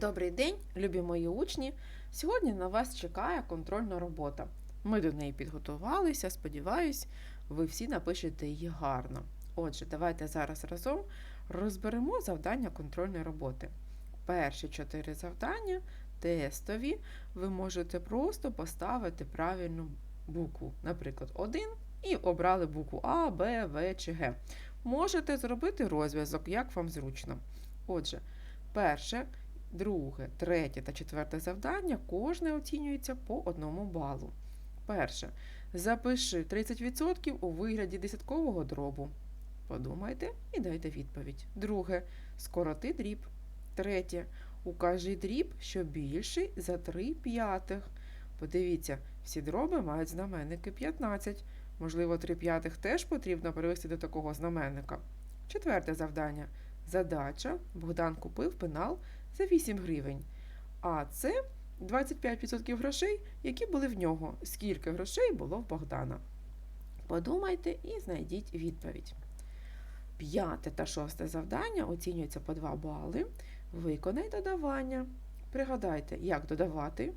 Добрий день, любі мої учні! Сьогодні на вас чекає контрольна робота. Ми до неї підготувалися, сподіваюсь, ви всі напишете її гарно. Отже, давайте зараз разом розберемо завдання контрольної роботи. Перші чотири завдання тестові. Ви можете просто поставити правильну букву, наприклад, 1 і обрали букву А, Б, В чи Г. Можете зробити розв'язок, як вам зручно. Отже, перше Друге, третє та четверте завдання кожне оцінюється по одному балу. Перше. Запиши 30% у вигляді десяткового дробу. Подумайте і дайте відповідь. Друге. Скороти дріб. Третє. Укажи дріб, що більший за 3 п'ятих. Подивіться, всі дроби мають знаменники 15. Можливо, 3 п'ятих теж потрібно перевести до такого знаменника. Четверте завдання. Задача. Богдан купив пенал за 8 гривень. А це 25% грошей, які були в нього. Скільки грошей було в Богдана? Подумайте і знайдіть відповідь. П'яте та шосте завдання оцінюються по 2 бали. Виконай додавання. Пригадайте, як додавати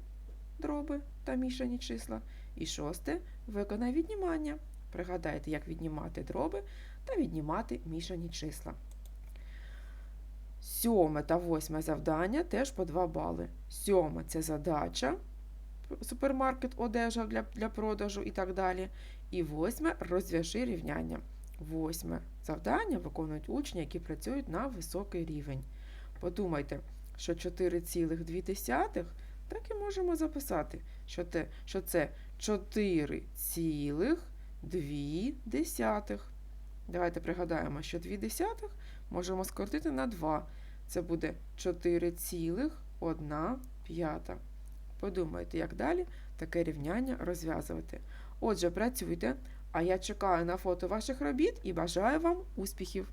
дроби та мішані числа. І шосте виконай віднімання. Пригадайте, як віднімати дроби та віднімати мішані числа. Сьоме та восьме завдання теж по 2 бали. Сьоме це задача, супермаркет, одежа для, для продажу і так далі. І восьме розв'яжи рівняння. Восьме завдання виконують учні, які працюють на високий рівень. Подумайте, що 4,2 так і можемо записати, що, те, що це 4,2. Давайте пригадаємо, що 2 десятих можемо скоротити на 2. Це буде 4,1 п'ята. Подумайте, як далі таке рівняння розв'язувати. Отже, працюйте, а я чекаю на фото ваших робіт і бажаю вам успіхів!